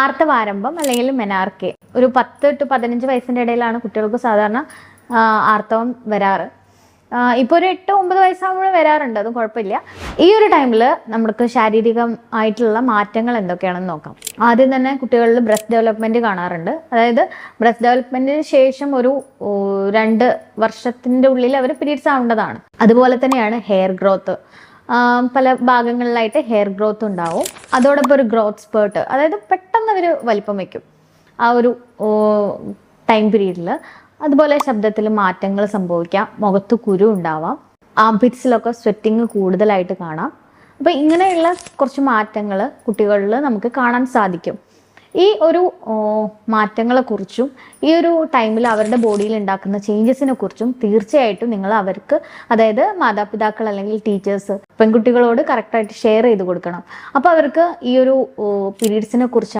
ആർത്തവാരംഭം അല്ലെങ്കിൽ മെനാർക്കെ. ഒരു പത്ത് ടു പതിനഞ്ച് വയസ്സിന്റെ ഇടയിലാണ് കുട്ടികൾക്ക് സാധാരണ ആർത്തവം വരാറ്. ഇപ്പോൾ ഒരു എട്ട് ഒമ്പത് വയസ്സാകുമ്പോൾ വരാറുണ്ട് അതും കുഴപ്പമില്ല. ഈ ഒരു ടൈമിൽ നമുക്ക് ശാരീരികമായിട്ടുള്ള മാറ്റങ്ങൾ എന്തൊക്കെയാണെന്ന് നോക്കാം. ആദ്യം തന്നെ കുട്ടികളിൽ ബ്രസ്റ്റ് ഡെവലപ്മെന്റ് കാണാറുണ്ട്. അതായത് ബ്രസ്റ്റ് ഡെവലപ്മെന്റിന് ശേഷം ഒരു രണ്ട് വർഷത്തിന്റെ ഉള്ളിൽ അവർ പീരീഡ്സ് ആവേണ്ടതാണ്. അതുപോലെ തന്നെയാണ് ഹെയർ ഗ്രോത്ത്. പല ഭാഗങ്ങളിലായിട്ട് ഹെയർ ഗ്രോത്ത് ഉണ്ടാവും. അതോടൊപ്പം ഒരു ഗ്രോത്ത് സ്പേർട്ട്. അതായത് അവർ വലിപ്പം വയ്ക്കും. ആ ഒരു ടൈം പീരീഡിൽ അതുപോലെ ശബ്ദത്തിൽ മാറ്റങ്ങൾ സംഭവിക്കാം. മുഖത്ത് കുരു ഉണ്ടാവാം. ആംബിറ്റ്സിലൊക്കെ സ്വെറ്റിങ് കൂടുതലായിട്ട് കാണാം. അപ്പോൾ ഇങ്ങനെയുള്ള കുറച്ച് മാറ്റങ്ങൾ കുട്ടികളിൽ നമുക്ക് കാണാൻ സാധിക്കും. ഈ ഒരു മാറ്റങ്ങളെ കുറിച്ചും ഈ ഒരു ടൈമിൽ അവരുടെ ബോഡിയിൽ ഉണ്ടാക്കുന്ന ചേഞ്ചസിനെ കുറിച്ചും തീർച്ചയായിട്ടും നിങ്ങൾ അവർക്ക് അതായത് മാതാപിതാക്കൾ അല്ലെങ്കിൽ ടീച്ചേഴ്സ് പെൺകുട്ടികളോട് കറക്റ്റായിട്ട് ഷെയർ ചെയ്ത് കൊടുക്കണം. അപ്പോൾ അവർക്ക് ഈ ഒരു പീരീഡ്സിനെ കുറിച്ച്